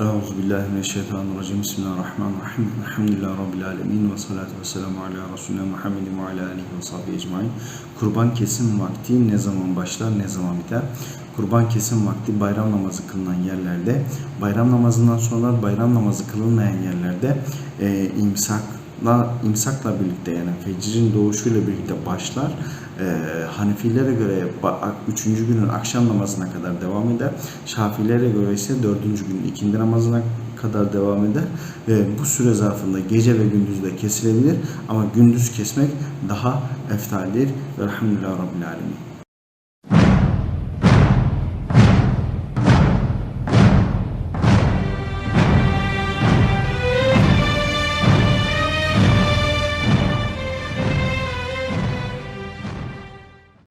Euzubillahimineşşeytanirracim. Bismillahirrahmanirrahim. Elhamdülillahi Rabbil alemin. Ve salatu ve selamu ala Resulüne Muhammedin ve ala alihi ve sahbihi ecmain. Kurban kesim vakti ne zaman başlar, ne zaman biter? Kurban kesim vakti bayram namazı kılınan yerlerde, bayram namazından sonra bayram namazı kılınmayan yerlerde e, imsakla, imsakla birlikte yani fecrin doğuşuyla birlikte başlar. E, Hanefilere göre 3. günün akşam namazına kadar devam eder. Şafilere göre ise 4. günün ikindi namazına kadar devam eder. E, bu süre zarfında gece ve gündüz de kesilebilir ama gündüz kesmek daha eftaldir. Velhamdülillah Rabbil Alemin.